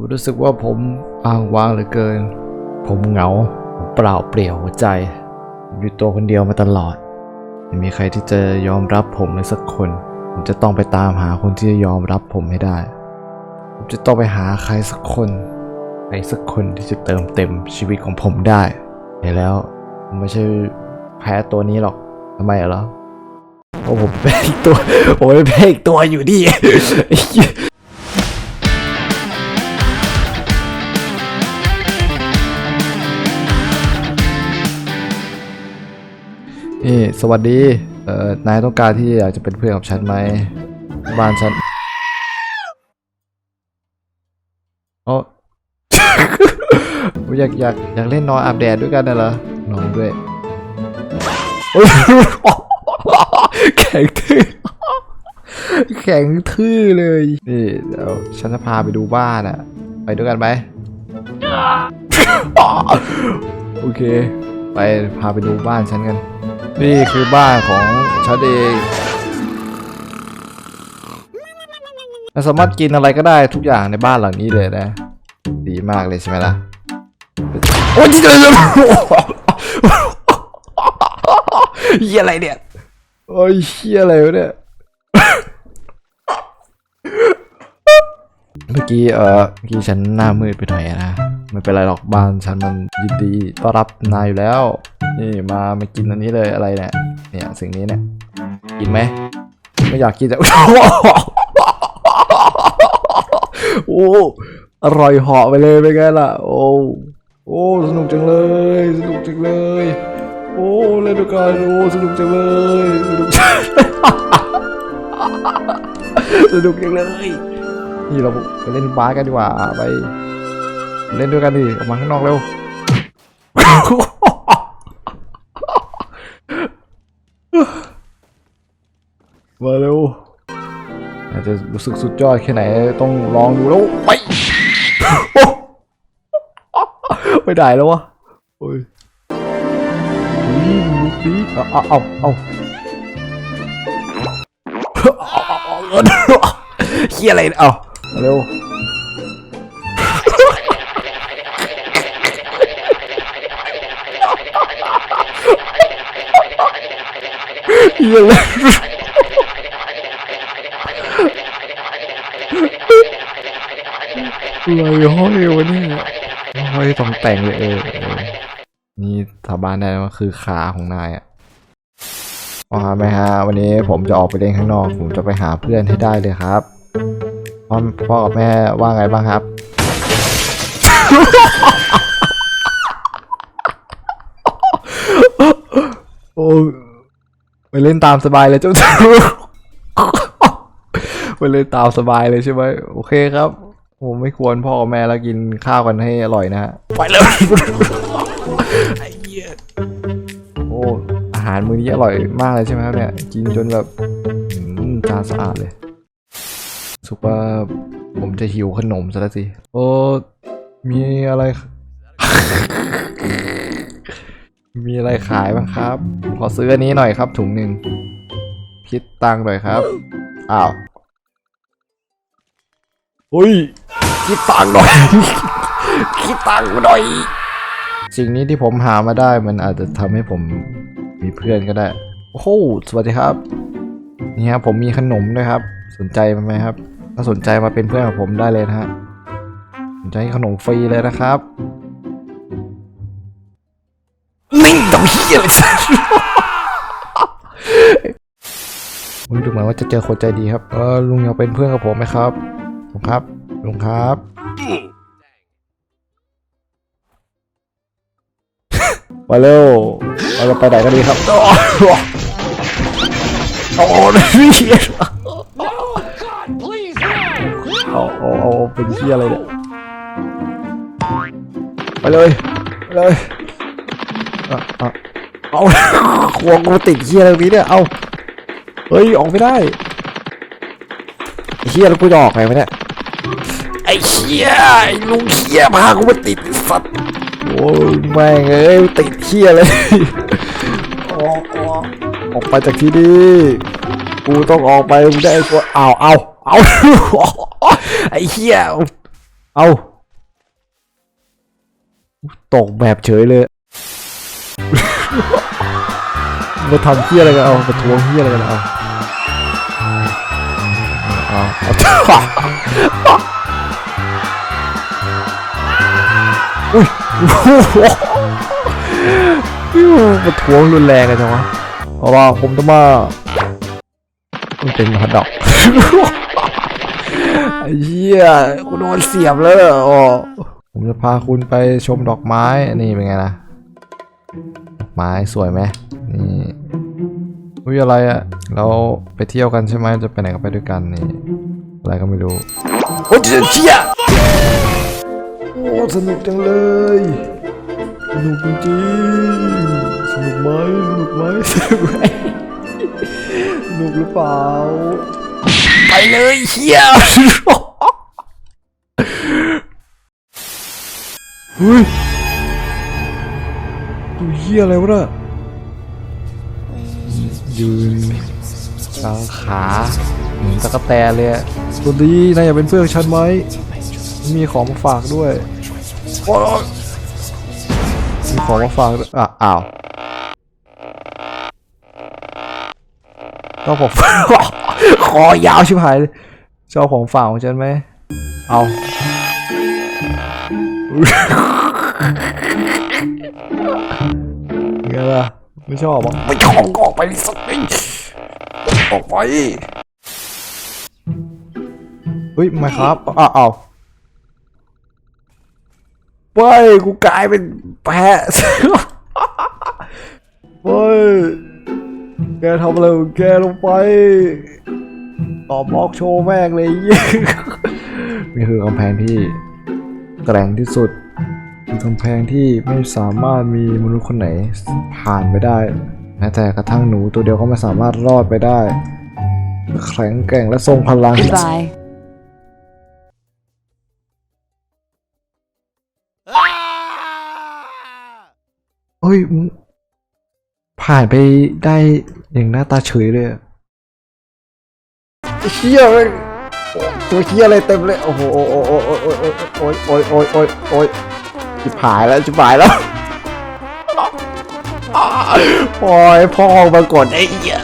ผมรู้สึกว่าผมอ้างว้างเหลือเกิน ผมเหงาผมเปล่าเปลี่ยวหัวใจอยู่ตัวคนเดียวมาตลอด ไม่มีใครที่จะยอมรับผมเลยสักคน ผมจะต้องไปตามหาคนที่จะยอมรับผมให้ได้ ผมจะต้องไปหาใครสักคนใครสักคนที่จะเติมเต็มชีวิตของผมได้เห็นแล้วผมไม่ใช่แพ้ตัวนี้หรอกทำไมเหรอเพราะผมเป็นอีกตัวผมเป็นอีกตัวอยู่ดี สวัสดี เอ่อ นายต้องการที่อยากจะเป็นเพื่อนกับฉันไหม บ้านฉันโอ้อยากอยากอยากเล่นนอนอาบแดดด้วยกันน่ะเหรอ นอนด้วยโอ๊ยแข็งทื่อแข็งทื่อเลย นี่เดี๋ยวฉันจะพาไปดูบ้านอะไปด้วยกันไหมโอเค ไปพาไปดูบ้านฉันกัน นี่คือบ้านของฉันเองเราสามารถกินอะไรก็ได้ทุกอย่างในบ้านหลังนี้เลยนะ ดีมากเลยใช่ไหมล่ะ โอ้ยเจอแล้วเฮียอะไรเนี่ย โอ้ยเฮียอะไรวะเนี่ย เมื่อกี้เออเมื่อกี้ฉันหน้ามืดไปหน่อยอะนะ ไม่เป็นไรหรอกบ้านฉันมันยินดีต้อนรับนายอยู่แล้ว นี่มามากินอันนี้เลยอะไรเนี่ยเนี่ยสิ่งนี้เนี่ยกินไหมไม่อยากกินแต่โอ้อร่อยเหาะไปเลยเป็นไงล่ะ โอ้โอ้สนุกจังเลย สนุกจังเลย โอ้เล่นด้วยกันโอ้สนุกจังเลยสนุกจังสนุกจังเลยนี่เราไปเล่นบาสกันดีกว่าไป เล่นด้วยกันดิออกมาข้างนอกเร็วมาเร็วอาจจะรู้สึกสุดยอดแค่ไหนต้องลองดูแล้วไปไม่ได้แล้ววะโอ้ยนี่ลุกดีเอาเอาเอาเอาเฮียอะไรเนี่ยเอามาเร็ว เฮียอะไรอะไรห้อยวะเนี่ยห้อยต้องแต่งเลยเออเออนี่สาบานได้ว่าคือขาของนายอะพ่อครับแม่ฮะ วันนี้ผมจะออกไปเล่นข้างนอก ผมจะไปหาเพื่อนให้ได้เลยครับพ่อพ่อกับแม่ว่าไงบ้างครับ โอ้ ไปเล่นตามสบายเลยเจ้าไปเล่นตามสบายเลยใช่ไหมโอเคครับผมไม่ควรพ่อกับแม่แล้วกินข้าวกันให้อร่อยนะฮะไปเลยไอ้เหี้ยโอ้อาหารมื้อนี้อร่อยมากเลยใช่ไหมครับเนี่ยกินจนแบบอืมจานสะอาดเลยสุปเปอร์ผมจะหิวขนมซะแล้วสิโอ้มีอะไร มีอะไรขายบ้างครับ ขอซื้ออันนี้หน่อยครับถุงหนึ่งคิดตังค์หน่อยครับอ้าวอุ้ยคิดตังค์หน่อย คิดตังค์หน่อย สิ่งนี้ที่ผมหามาได้มันอาจจะทำให้ผมมีเพื่อนก็ได้ โอ้โหสวัสดีครับ นี่ครับผมมีขนมด้วยครับ สนใจไหมครับ ถ้าสนใจมาเป็นเพื่อนกับผมได้เลยนะฮะสนใจขนมฟรีเลยนะครับ นี่ต้องเฮียเลยลุงดูเหมือนว่าจะเจอคนใจดีครับเออลุงอยากเป็นเพื่อนกับผมไหมครับลุงครับลุงครับมาเร็วเราจะไปไหนกันดีครับโอ้โหโอ้โหนี่เอาเอาเอาเป็นเฮียอะไรเนี่ยไปเลยไปเลย เอาเอาเอาควงกูติดเฮียอะไรนี้เนี่ย เอาเฮ้ย ออกไม่ได้เฮียแล้วกูจะออกไงวะเนี่ย ไอ้เฮียไอ้ลุงเฮียพากูมาติดสัตว์โอ้ยแม่งเอ้ยติดเฮียเลย ออกออกออกไปจากที่นี่กูต้องออกไปมึงได้ไอ้ตัวเอาเอาเอาไอ้เฮียเอาตกแบบเฉยเลย มาทำเฮี้ยอะไรกันเอามาทวงเฮี้ยอะไรกันเอาเอาเอาอุ้ยมาทวงรุนแรงกันจังวะเพราะว่าผมจะมามันเป็นฮัดดอกเหี้ยกูโดนเสียบแล้วอ๋อผมจะพาคุณไปชมดอกไม้นี่เป็นไงนะ ไม้สวยไหมนี่อุ้ยอะไรอะเราไปเที่ยวกันใช่ไหมจะไปไหนก็ไปด้วยกันนี่ อะไรก็ไม่รู้ โอ้ยเชี่ยโอ้สนุกจังเลย สนุกจริงๆสนุกไหมสนุกไหมสนุกไหมสนุกหรือเปล่า ไปเลยเฮียเฮ้ย ตัวเฮียอะไรวะน่ะยืนกลางขาเหมือนตะกะแตนเลยสวัสดีนายอยากเป็นเพื่อนฉันไหม มีของมาฝากด้วยมีของมาฝากอะอ้าวต้องผมคอยาวชิบหายเลยชอบของฝากของฉันไหม เอา ไงล่ะไม่ชอบอะไม่ชอบก็ออกไปสักทีออกไปเฮ้ยไม่ครับอ้าวอ้าวเฮ้ยกูกลายเป็นแพะเฮ้ยแกทำอะไรของแกลงไปตอบบล็อกโชว์แม่งเลยนี่คือกำแพงที่แกร่งที่สุด คือกำแพงที่ไม่สามารถมีมนุษย์คนไหนผ่านไปได้แม้แต่กระทั่งหนูตัวเดียวก็ไม่สามารถรอดไปได้ แข็งแกร่งและทรงพลัง Goodbye. เฮ้ยมึงผ่านไปได้อย่างหน้าตาเฉยเลยอะไอ้เชี่ยเลยตัวเชี่ยอะไรเต็มเลยโอ้โหโอ้โหโอ้โห โอ้ยโอ้ยโอ้ยโอ้ยโอ้ยโอ้ย จิบหายแล้วจิบหายแล้วโอ้ยพ่อมากดไอ้เหี้ย